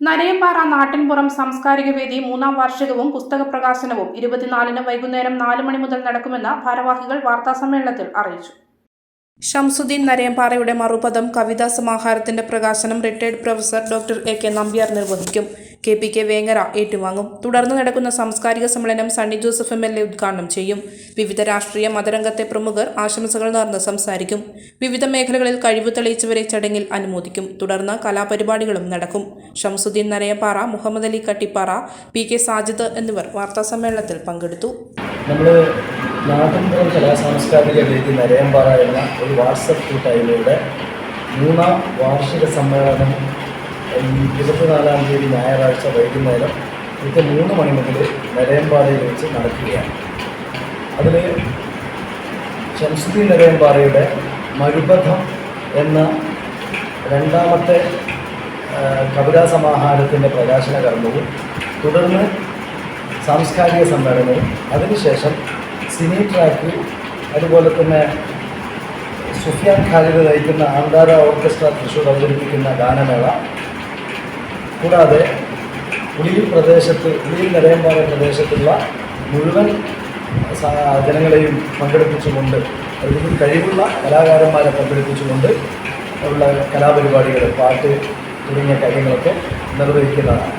നരയമ്പാറ നാട്ടിൻപുറം സാംസ്കാരിക വേദി മൂന്നാം വാർഷികവും പുസ്തക പ്രകാശനവും ഇരുപത്തിനാലിന് വൈകുന്നേരം നാല് മണി മുതൽ നടക്കുമെന്ന് ഭാരവാഹികൾ വാർത്താസമ്മേളനത്തിൽ അറിയിച്ചു. ഷംസുദ്ദീൻ നരയമ്പാറയുടെ മറുപദം കവിതാ സമാഹാരത്തിന്റെ പ്രകാശനം retired professor doctor A K Nambiar നിർവഹിക്കും. കെ പി കെ വേങ്ങര ഏറ്റുവാങ്ങും. തുടർന്ന് നടക്കുന്ന സാംസ്കാരിക സമ്മേളനം Sunny Joseph M L A ഉദ്ഘാടനം ചെയ്യും. വിവിധ രാഷ്ട്രീയ മതരംഗത്തെ പ്രമുഖർ ആശംസകൾ നേർന്ന് സംസാരിക്കും. വിവിധ മേഖലകളിൽ കഴിവ് തെളിയിച്ചവരെ ചടങ്ങിൽ അനുമോദിക്കും. തുടർന്ന് കലാപരിപാടികളും നടക്കും. ഷംസുദ്ദീൻ നരയപ്പാറ മുഹമ്മദ് അലി കട്ടിപ്പാറ പി കെ സാജിദ് എന്നിവർ വാർത്താ സമ്മേളനത്തിൽ പങ്കെടുത്തു. നമ്മൾ എന്ന ഒരു മൂന്നാം വാർഷിക സമ്മേളനം ഇരുപത്തിനാലാം തീയതി ഞായറാഴ്ച വൈകുന്നേരം കൃത്യം മൂന്ന് മണി മുതൽ നരയമ്പാറയിൽ വെച്ച് നടക്കുകയാണ്. അതിൽ ശംസുദ്ദീൻ നരയമ്പാറയുടെ മരുബന്ധം എന്ന രണ്ടാമത്തെ കവിതാ സമാഹാരത്തിന്റെ പ്രകാശന കർമ്മവും തുടർന്ന് സാംസ്കാരിക സമ്മേളനവും അതിനുശേഷം സിനി ട്രാക്ക് അതുപോലെ തന്നെ സുഫിയാൻ ഖാലിദ് നയിക്കുന്ന ആന്താര ഓർക്കസ്ട്ര തൃശ്ശൂർ അവതരിപ്പിക്കുന്ന ഗാനമേള കൂടാതെ ഉളിയിൽ പ്രദേശത്ത് ഉളിയിൽ നിലയമ്പാറ പ്രദേശത്തുള്ള മുഴുവൻ ജനങ്ങളെയും പങ്കെടുപ്പിച്ചുകൊണ്ട് അതിൽ കഴിവുള്ള കലാകാരന്മാരെ പങ്കെടുപ്പിച്ചുകൊണ്ട് ഉള്ള കലാപരിപാടികൾ പാട്ട് തുടങ്ങിയ കാര്യങ്ങളൊക്കെ നിർവഹിക്കുന്നതാണ്.